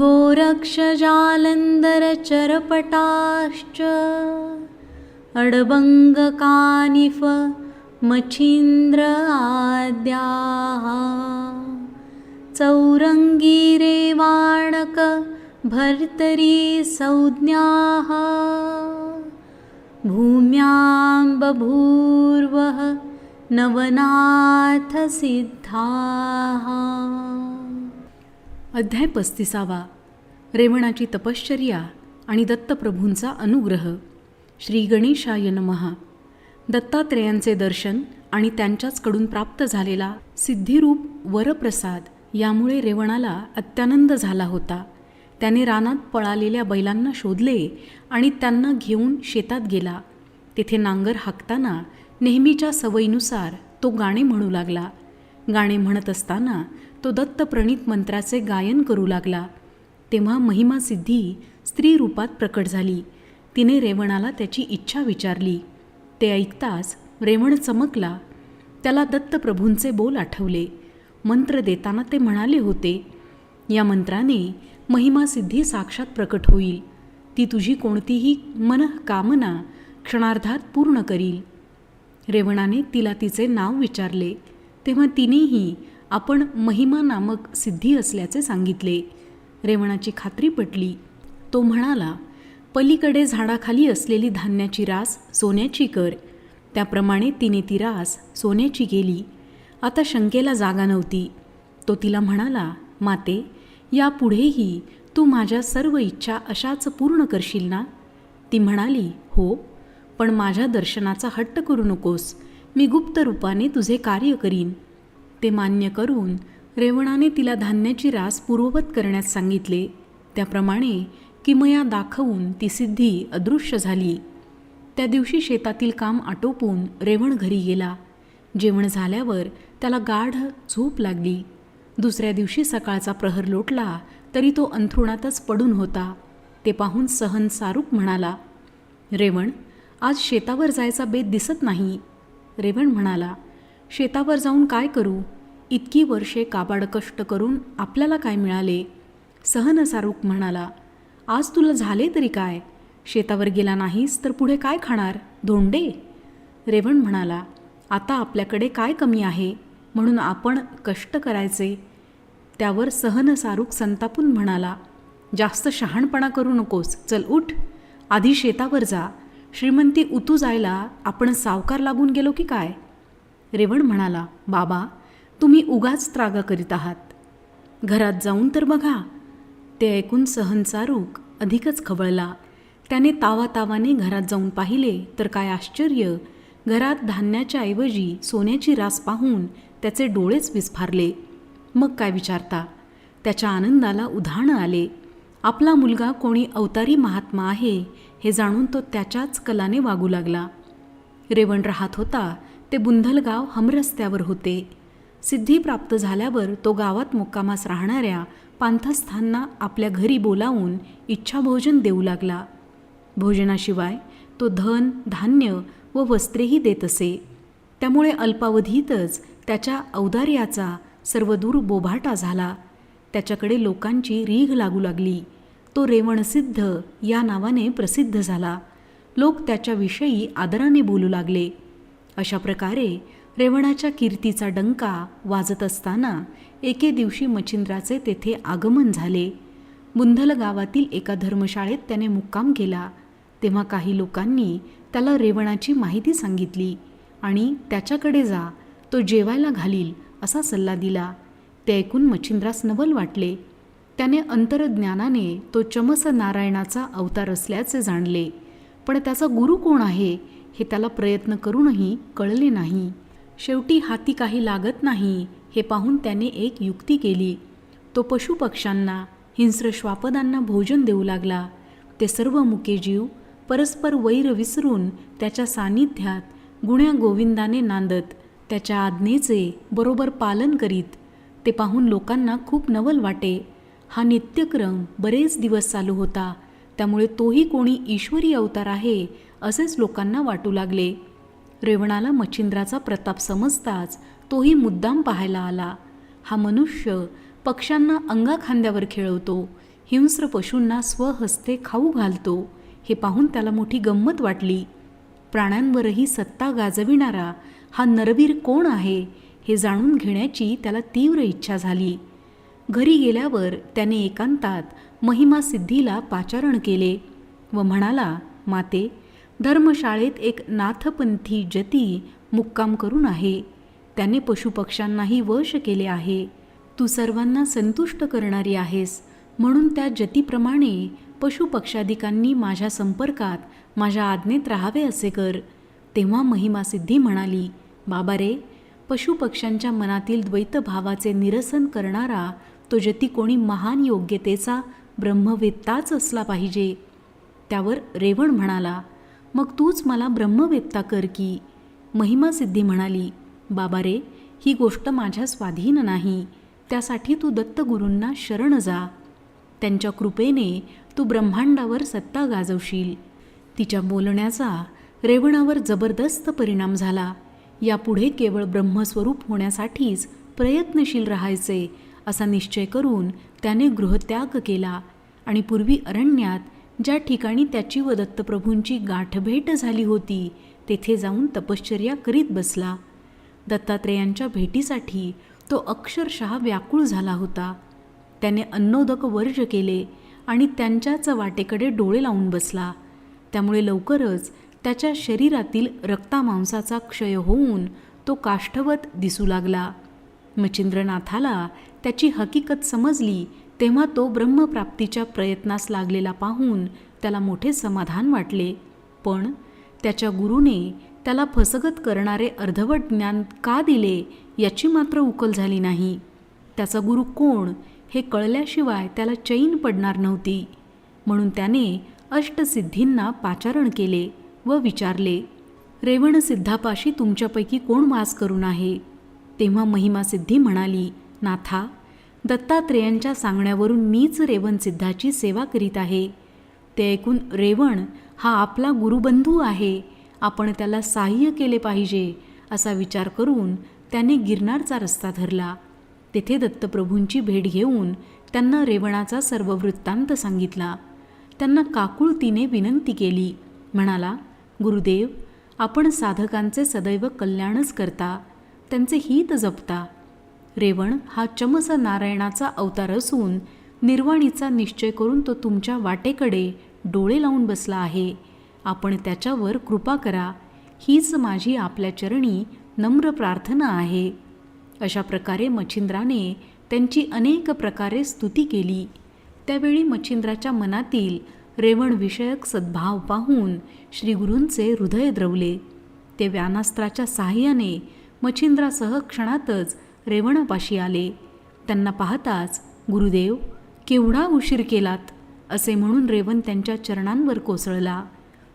गोरक्षजालन्धरचरपटाश्च अडबङ्गकानिफ मच्छिन्द्र आद्याः चौरङ्गीरेवाणक भर्तरी संज्ञाः भूम्यां बभूर्वः नवनाथसिद्धाः। अध्याय पस्तीसावा. रेवणाची तपश्चर्या आणि दत्तप्रभूंचा अनुग्रह. श्री गणेशाय नमहा दत्तात्रेयांचे दर्शन आणि त्यांच्याचकडून प्राप्त झालेला सिद्धिरूप वरप्रसाद यामुळे रेवणाला अत्यानंद झाला होता. त्याने रानात पळालेल्या बैलांना शोधले आणि त्यांना घेऊन शेतात गेला. तेथे नांगर हाकताना नेहमीच्या सवयीनुसार तो गाणे म्हणू लागला. गाणे म्हणत असताना तो दत्तप्रणित मंत्राचे गायन करू लागला. तेव्हा महिमा सिद्धी स्त्री रूपात प्रकट झाली. तिने रेवणाला त्याची इच्छा विचारली. ते ऐकताच रेवण चमकला. त्याला दत्तप्रभूंचे बोल आठवले. मंत्र देताना ते म्हणाले होते या मंत्राने महिमा सिद्धी साक्षात प्रकट होईल. ती तुझी कोणतीही मनःकामना क्षणार्धात पूर्ण करील. रेवणाने तिला तिचे नाव विचारले. तेव्हा तिनेही आपण महिमा नामक सिद्धी असल्याचे सांगितले. रेवणाची खात्री पटली. तो म्हणाला पलीकडे झाडाखाली असलेली धान्याची रास सोन्याची कर. त्याप्रमाणे तिने ती रास सोन्याची केली. आता शंकेला जागा नव्हती. तो तिला म्हणाला माते यापुढेही तू माझ्या सर्व इच्छा अशाच पूर्ण करशील ना? ती म्हणाली हो पण माझ्या दर्शनाचा हट्ट करू नकोस. मी गुप्त रूपाने तुझे कार्य करीन. ते मान्य करून रेवणाने तिला धान्याची रास पूर्ववत करण्यास सांगितले. त्याप्रमाणे किमया दाखवून ती सिद्धी अदृश्य झाली. त्या दिवशी शेतातील काम आटोपून रेवण घरी गेला. जेवण झाल्यावर त्याला गाढ झोप लागली. दुसऱ्या दिवशी सकाळचा प्रहर लोटला तरी तो अंथरुणातच पडून होता. ते पाहून सहन सारूप म्हणाला रेवण आज शेतावर जायचा बेत दिसत नाही. रेवण म्हणाला शेतावर जाऊन काय करू? इतकी वर्षे काबाड कष्ट करून आपल्याला काय मिळाले? सहन सारूक म्हणाला आज तुला झाले तरी काय? शेतावर गेला नाहीस तर पुढे काय खाणार? धोंडे? रेवण म्हणाला आता आपल्याकडे काय कमी आहे? म्हणून आपण कष्ट करायचे. त्यावर सहन सारूक संतापून म्हणाला जास्त शहाणपणा करू नकोस. चल उठ. आधी शेतावर जा. श्रीमंती उतू जायला आपण सावकार लागून गेलो की काय? रेवण म्हणाला बाबा तुम्ही उगाच त्रागा करीत आहात. घरात जाऊन तर बघा. ते ऐकून सहनचा रूख अधिकच खवळला. त्याने तावातावाने घरात जाऊन पाहिले तर काय आश्चर्य! घरात धान्याच्या ऐवजी सोन्याची रास पाहून त्याचे डोळेच विस्फारले. मग काय विचारता? त्याच्या आनंदाला उधाण आले. आपला मुलगा कोणी अवतारी महात्मा आहे हे जाणून तो त्याच्याच कलाने वागू लागला. रेवण राहत होता ते बुंधलगाव हमरस्त्यावर होते. सिद्धी प्राप्त झाल्यावर तो गावात मुक्कामास राहणाऱ्या पांथस्थांना आपल्या घरी बोलावून इच्छाभोजन देऊ लागला. भोजनाशिवाय तो धन धान्य व वस्त्रेही देत असे. त्यामुळे अल्पावधीतच त्याच्या औदार्याचा सर्वदूर बोभाटा झाला. त्याच्याकडे लोकांची रीघ लागू लागली. तो रेवणसिद्ध या नावाने प्रसिद्ध झाला. लोक त्याच्याविषयी आदराने बोलू लागले. अशा प्रकारे रेवणाच्या कीर्तीचा डंका वाजत असताना एके दिवशी मच्छिंद्राचे तेथे आगमन झाले. बुंधल गावातील एका धर्मशाळेत त्याने मुक्काम केला. तेव्हा काही लोकांनी त्याला रेवणाची माहिती सांगितली आणि त्याच्याकडे जा तो जेवायला घालील असा सल्ला दिला. ते ऐकून मच्छिंद्रास नवल वाटले. त्याने अंतरज्ञानाने तो चमस नारायणाचा अवतार असल्याचे जाणले. पण त्याचा गुरु कोण आहे? हे त्याला प्रयत्न करूनही कळले नाही. शेवटी हाती काही लागत नाही हे पाहून त्याने एक युक्ती केली. तो पशुपक्ष्यांना हिंस्र श्वापदांना भोजन देऊ लागला. ते सर्व मुकेजीव परस्पर वैर विसरून त्याच्या सान्निध्यात गुण्या गोविंदाने नांदत त्याच्या आज्ञेचे बरोबर पालन करीत. ते पाहून लोकांना खूप नवल वाटे. हा नित्यक्रम बरेच दिवस चालू होता. त्यामुळे तोही कोणी ईश्वरी अवतार आहे असेच लोकांना वाटू लागले. रेवणाला मच्छिंद्राचा प्रताप समजताच तोही मुद्दाम पाहायला आला. हा मनुष्य पक्ष्यांना अंगाखांद्यावर खेळवतो हिंस्र पशूंना स्वहस्ते खाऊ घालतो हे पाहून त्याला मोठी गंमत वाटली. प्राण्यांवरही सत्ता गाजविणारा हा नरवीर कोण आहे हे जाणून घेण्याची त्याला तीव्र इच्छा झाली. घरी गेल्यावर त्याने एकांतात महिमा सिद्धीला पाचारण केले व म्हणाला माते धर्मशाळेत एक नाथपंथी जती मुक्काम करून आहे. त्याने पशुपक्ष्यांनाही वश केले आहे. तू सर्वांना संतुष्ट करणारी आहेस. म्हणून त्या जतीप्रमाणे पशुपक्षाधिकांनी माझ्या संपर्कात माझ्या आज्ञेत राहावे असे कर. तेव्हा महिमा सिद्धी म्हणाली बाबा रे पशुपक्ष्यांच्या मनातील द्वैतभावाचे निरसन करणारा तो जती कोणी महान योग्यतेचा ब्रह्मवेत्ताच असला पाहिजे. त्यावर रेवण म्हणाला मग तूच मला ब्रह्मवेत्ता कर की. महिमा सिद्धी म्हणाली बाबा रे ही गोष्ट माझ्या स्वाधीन नाही. त्यासाठी तू दत्तगुरूंना शरण जा. त्यांच्या कृपेने तू ब्रह्मांडावर सत्ता गाजवशील. तिच्या बोलण्याचा रेवणावर जबरदस्त परिणाम झाला. यापुढे केवळ ब्रह्मस्वरूप होण्यासाठीच प्रयत्नशील राहायचे असा निश्चय करून त्याने गृहत्याग केला आणि पूर्वी अरण्यात ज्या ठिकाणी त्याची व दत्तप्रभूंची गाठभेट झाली होती तेथे जाऊन तपश्चर्या करीत बसला. दत्तात्रेयांच्या भेटीसाठी तो अक्षरशः व्याकुळ झाला होता. त्याने अन्नोदक वर्ज केले आणि त्यांच्याच वाटेकडे डोळे लावून बसला. त्यामुळे लवकरच त्याच्या शरीरातील रक्तामांसाचा क्षय होऊन तो काष्ठवत दिसू लागला. मच्छिंद्रनाथाला त्याची हकीकत समजली तेव्हा तो ब्रह्मप्राप्तीच्या प्रयत्नास लागलेला पाहून त्याला मोठे समाधान वाटले. पण त्याच्या गुरुने त्याला फसगत करणारे अर्धवट ज्ञान का दिले याची मात्र उकल झाली नाही. त्याचा गुरु कोण हे कळल्याशिवाय त्याला चैन पडणार नव्हती. म्हणून त्याने अष्टसिद्धींना पाचारण केले व विचारले रेवण सिद्धापाशी तुमच्यापैकी कोण वास करून आहे? तेव्हा महिमा सिद्धी म्हणाली नाथा दत्तात्रेयांच्या सांगण्यावरून मीच रेवण सिद्धाची सेवा करीत आहे. ते ऐकून रेवण हा आपला गुरुबंधू आहे. आपण त्याला सहाय्य केले पाहिजे असा विचार करून त्याने गिरनारचा रस्ता धरला. तेथे दत्तप्रभूंची भेट घेऊन त्यांना रेवणाचा सर्व वृत्तांत सांगितला. त्यांना काकुळतीने विनंती केली. म्हणाला गुरुदेव आपण साधकांचे सदैव कल्याणच करता. त्यांचे हित जपता. रेवण हा चमस नारायणाचा अवतार असून निर्वाणीचा निश्चय करून तो तुमच्या वाटेकडे डोळे लावून बसला आहे. आपण त्याच्यावर कृपा करा. हीच माझी आपल्या चरणी नम्र प्रार्थना आहे. अशा प्रकारे मच्छिंद्राने त्यांची अनेक प्रकारे स्तुती केली. त्यावेळी मच्छिंद्राच्या मनातील रेवणविषयक सद्भाव पाहून श्रीगुरूंचे हृदय द्रवले. ते व्यानास्त्राच्या सहाय्याने मच्छिंद्रासह क्षणातच रेवणापाशी आले. त्यांना पाहताच गुरुदेव केवढा उशीर केलात? असे म्हणून रेवण त्यांच्या चरणांवर कोसळला.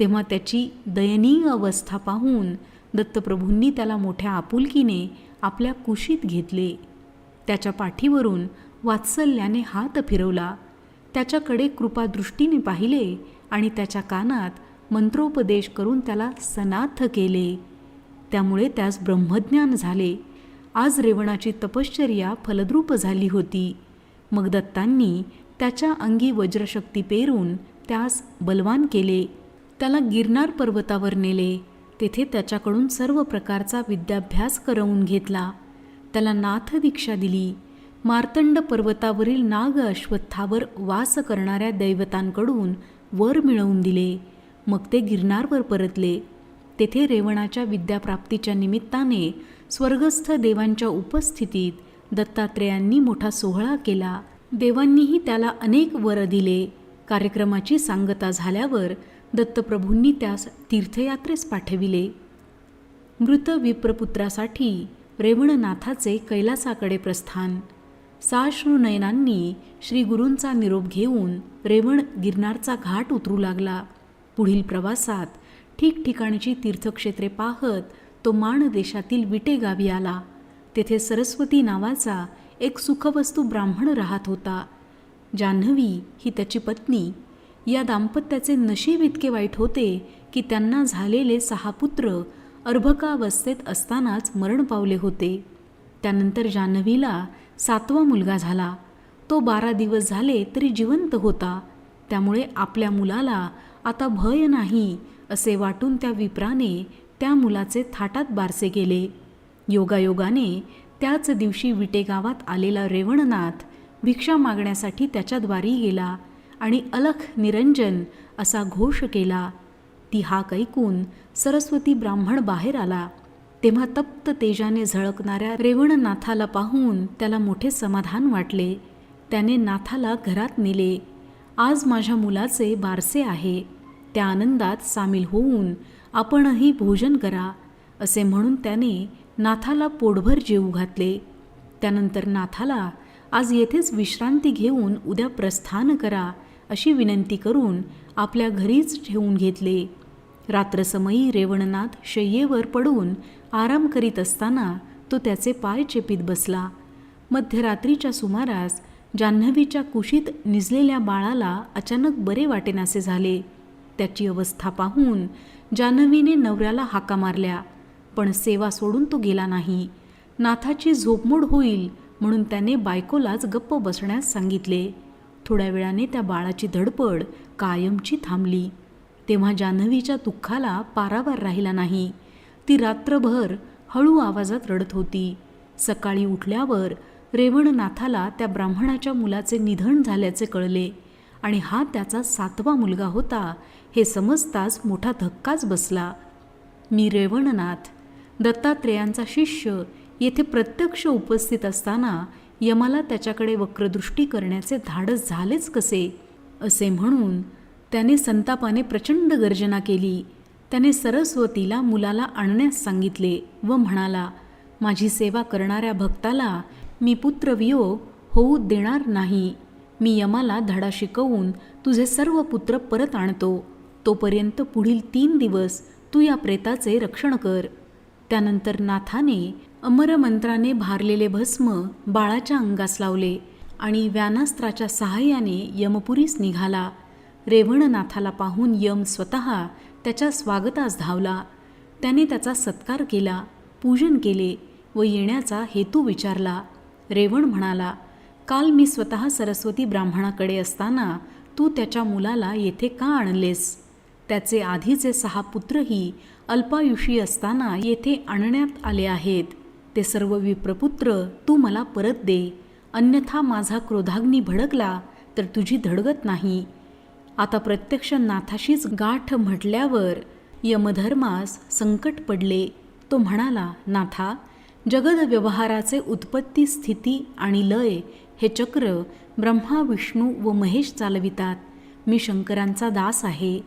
तेव्हा त्याची दयनीय अवस्था पाहून दत्तप्रभूंनी त्याला मोठ्या आपुलकीने आपल्या कुशीत घेतले. त्याच्या पाठीवरून वात्सल्याने हात फिरवला. त्याच्याकडे कृपादृष्टीने पाहिले आणि त्याच्या कानात मंत्रोपदेश करून त्याला सनाथ केले. त्यामुळे त्यास ब्रह्मज्ञान झाले. आज रेवणाची तपश्चर्या फलद्रूप झाली होती. मग दत्तांनी त्याच्या अंगी वज्रशक्ती पेरून त्यास बलवान केले. त्याला गिरनार पर्वतावर नेले. तेथे त्याच्याकडून सर्व प्रकारचा विद्याभ्यास करवून घेतला. त्याला नाथ दीक्षा दिली. मार्तंड पर्वतावरील नाग अश्वत्थावर वास करणाऱ्या दैवतांकडून वर मिळवून दिले. मग ते गिरनारवर परतले. तेथे रेवणाच्या विद्याप्राप्तीच्या निमित्ताने स्वर्गस्थ देवांच्या उपस्थितीत दत्तात्रेयांनी मोठा सोहळा केला. देवांनीही त्याला अनेक वर दिले. कार्यक्रमाची सांगता झाल्यावर दत्तप्रभूंनी त्यास तीर्थयात्रेस पाठविले. मृत विप्रपुत्रासाठी रेवणनाथाचे कैलासाकडे प्रस्थान. साश्रुनयनांनी नयनांनी निरोप घेऊन रेवण गिरनारचा घाट उतरू लागला. पुढील प्रवासात ठिकठिकाणची तीर्थक्षेत्रे पाहत तो माण देशातील विटे गावी आला. तेथे सरस्वती नावाचा एक सुखवस्तू ब्राह्मण राहत होता. जान्हवी ही त्याची पत्नी. या दाम्पत्याचे नशीब इतके वाईट होते की त्यांना झालेले सहा पुत्र अर्भकावस्थेत असतानाच मरण पावले होते. त्यानंतर जान्हवीला सातवा मुलगा झाला. तो बारा दिवस झाले तरी जिवंत होता. त्यामुळे आपल्या मुलाला आता भय नाही असे वाटून त्या विप्राने त्या मुलाचे थाटात बारसे केले योगायोगाने त्याच दिवशी विटे गावात आलेला रेवणनाथ भिक्षा मागण्यासाठी त्याच्याद्वारी गेला आणि अलख निरंजन असा घोष केला. ती हाक ऐकून सरस्वती ब्राह्मण बाहेर आला. तेव्हा तप्त तेजाने झळकणाऱ्या रेवणनाथाला पाहून त्याला मोठे समाधान वाटले. त्याने नाथाला घरात नेले. आज माझ्या मुलाचे बारसे आहे. त्या आनंदात सामील होऊन आपणही भोजन करा असे म्हणून त्याने नाथाला पोटभर जेवू घातले. त्यानंतर नाथाला आज येथेच विश्रांती घेऊन उद्या प्रस्थान करा अशी विनंती करून आपल्या घरीच ठेवून घेतले. रात्रसमयी रेवणनाथ शय्येवर पडून आराम करीत असताना तो त्याचे पाय चेपीत बसला. मध्यरात्रीच्या सुमारास जान्हवीच्या कुशीत निजलेल्या बाळाला अचानक बरे वाटेनासे झाले. त्याची अवस्था पाहून जान्हवीने नवऱ्याला हाका मारल्या. पण सेवा सोडून तो गेला नाही. नाथाची झोपमोड होईल म्हणून त्याने बायकोलाच गप्प बसण्यास सांगितले. थोड्या वेळाने त्या बाळाची धडपड कायमची थांबली. तेव्हा जान्हवीच्या दुःखाला पारावार राहिला नाही. ती रात्रभर हळू आवाजात रडत होती. सकाळी उठल्यावर रेवणनाथाला त्या ब्राह्मणाच्या मुलाचे निधन झाल्याचे कळले. आणि हा त्याचा सातवा मुलगा होता. हे समजताच मोठा धक्काच बसला. मी रेवणनाथ दत्तात्रेयांचा शिष्य येथे प्रत्यक्ष उपस्थित असताना यमाला त्याच्याकडे वक्रदृष्टी करण्याचे धाडस झालेच कसे असे म्हणून त्याने संतापाने प्रचंड गर्जना केली. त्याने सरस्वतीला मुलाला आणण्यास सांगितले व म्हणाला माझी सेवा करणाऱ्या भक्ताला मी पुत्रवियोग होऊ देणार नाही. मी यमाला धडा शिकवून तुझे सर्व पुत्र परत आणतो. तोपर्यंत पुढील तीन दिवस तू या प्रेताचे रक्षण कर. त्यानंतर नाथाने अमरमंत्राने भारलेले भस्म बाळाच्या अंगास लावले आणि व्यानास्त्राच्या सहाय्याने यमपुरीस निघाला. रेवणनाथाला पाहून यम स्वतः त्याच्या स्वागतास धावला. त्याने त्याचा सत्कार केला पूजन केले व येण्याचा हेतू विचारला. रेवण म्हणाला काल मी स्वतः सरस्वती ब्राह्मणाकडे असताना तू त्याच्या मुलाला येथे का आणलेस? त्याचे आधीचे सहा पुत्रही अल्पायुषी असताना येथे आणण्यात आले आहेत. ते सर्व विप्रपुत्र तू मला परत दे. अन्यथा माझा क्रोधाग्नी भडकला तर तुझी धडगत नाही. आता प्रत्यक्ष नाथाशीच गाठ म्हटल्यावर यमधर्मास संकट पडले. तो म्हणाला नाथा जगद व्यवहाराचे उत्पत्ती स्थिती आणि लय हे चक्र ब्रह्मा विष्णू व महेश चालवितात. मी शंकरांचा दास आहे.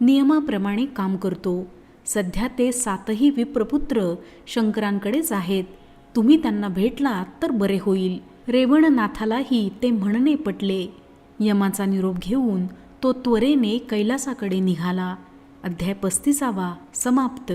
नियमाप्रमाणे काम करतो. सध्या ते सातही विप्रपुत्र शंकरांकडेच आहेत. तुम्ही त्यांना भेटलात तर बरे होईल. रेवणनाथालाही ते म्हणणे पटले. यमाचा निरोप घेऊन तो त्वरेने कैलासाकडे निघाला. अध्याय पस्तीसावा समाप्त.